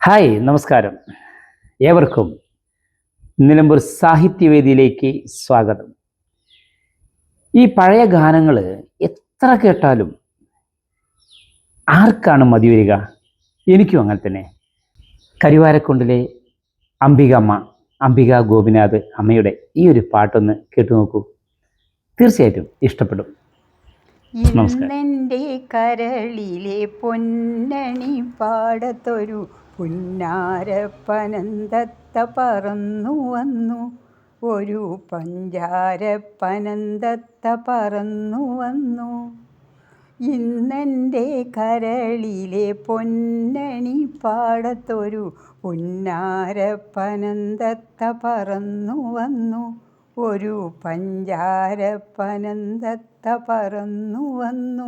Hi നമസ്കാരം. ഏവർക്കും നിലമ്പൂർ സാഹിത്യവേദിയിലേക്ക് സ്വാഗതം. ഈ പഴയ ഗാനങ്ങൾ എത്ര കേട്ടാലും ആർക്കാണ് മതി വരിക? എനിക്കും അങ്ങനെ തന്നെ. കരിവാരക്കുണ്ടിലെ അംബികമ്മ അംബിക ഗോപിനാഥ് അമ്മയുടെ ഈ ഒരു പാട്ടൊന്ന് കേട്ടു നോക്കൂ. തീർച്ചയായിട്ടും ഇഷ്ടപ്പെടും. നമസ്കാരം. കരളിലെ പൊന്നണി പാടത്തൊരു പുന്നാരപ്പനന്തത്ത പറന്നു വന്നു. ഒരു പഞ്ചാരപ്പനന്തത്ത പറന്നു വന്നു. ഇന്നെന്റെ കരളിലെ പൊന്നണി പാടത്തൊരു പുന്നാരപ്പനന്തത്ത പറന്നു വന്നു. ഒരു പഞ്ചാരപ്പനന്തത്ത പറന്നു വന്നു.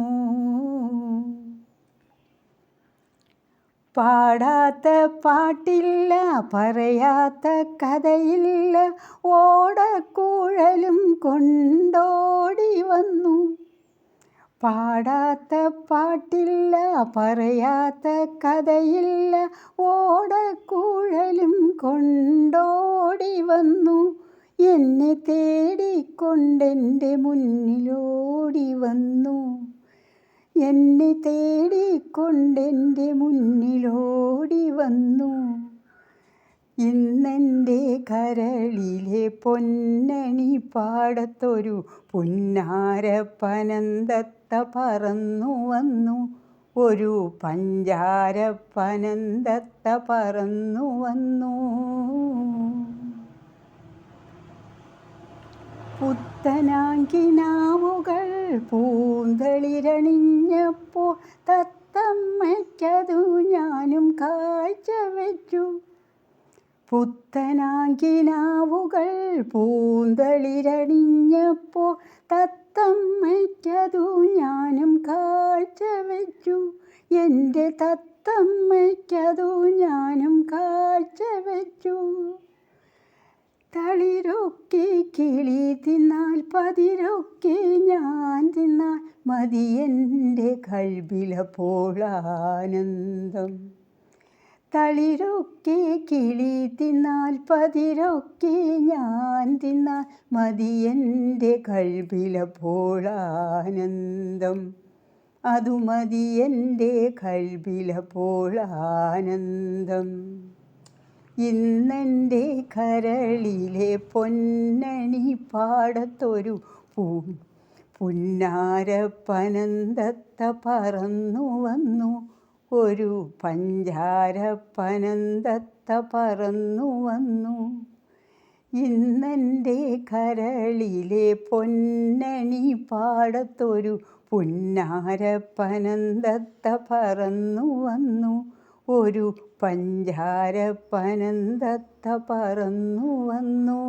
പാടാത്ത പാട്ടില്ല പറയാത്ത കഥയില്ല. ഓടക്കൂഴലും കൊണ്ടോടി വന്നു. പാടാത്ത പാട്ടില്ല പറയാത്ത കഥയില്ല. ഓടക്കൂഴലും കൊണ്ടോടി വന്നു. എന്നെ തേടിക്കൊണ്ടെന്റെ മുന്നിലോടി വന്നു. എന്നെ തേടിക്കൊണ്ടെന്റെ മുന്നിലോടി വന്നു. ഇന്നെന്റെ കരളിലെ പൊന്നണി പാടത്തൊരു പുന്നാരപ്പനന്തത്ത പറന്നു വന്നു. ഒരു പഞ്ചാരപ്പനന്തത്ത പറന്നു വന്നു. പുത്തനാങ്കിനാവുകൾ പൂന്തളിരണിഞ്ഞപ്പോൾ തത്തമ്മയ്ക്കതു ഞാനും കാഴ്ച വെച്ചു പുത്തനാങ്കിനാവുകൾ പൂന്തളിരണിഞ്ഞപ്പോൾ തത്തമ്മയ്ക്കതു ഞാനും കാഴ്ച വെച്ചു എന്റെ തത്തമ്മയ്ക്കതു ഞാനും കാഴ്ച വെച്ചു തളിരൊക്കെ കിളി തിന്നാൽ പതിരൊക്കെ ഞാൻ തിന്നാൽ മതി എന്റെ കൽബിലപ്പോൾ ആനന്ദം തളിരൊക്കെ കിളി തിന്നാൽ പതിരൊക്കെ ഞാൻ തിന്നാൽ മതി എന്റെ കൽബിലപ്പോൾ ആനന്ദം അതു മതി എന്റെ കൽബിലപ്പോൾ ആനന്ദം ഇന്നെന്റെ കരളിലെ പൊന്നണി പാടത്തൊരു പൂ പുന്നാരപ്പനന്തത്ത പറന്നു വന്നു. ഒരു പഞ്ചാരപ്പനന്തത്ത പറന്നു വന്നു. ഇന്നെന്റെ കരളിലെ പൊന്നണി പാടത്തൊരു പുന്നാരപ്പനന്തത്ത പറന്നു വന്നു. ഒരു പഞ്ചാരപ്പനന്തത്ത പറന്നു വന്നു.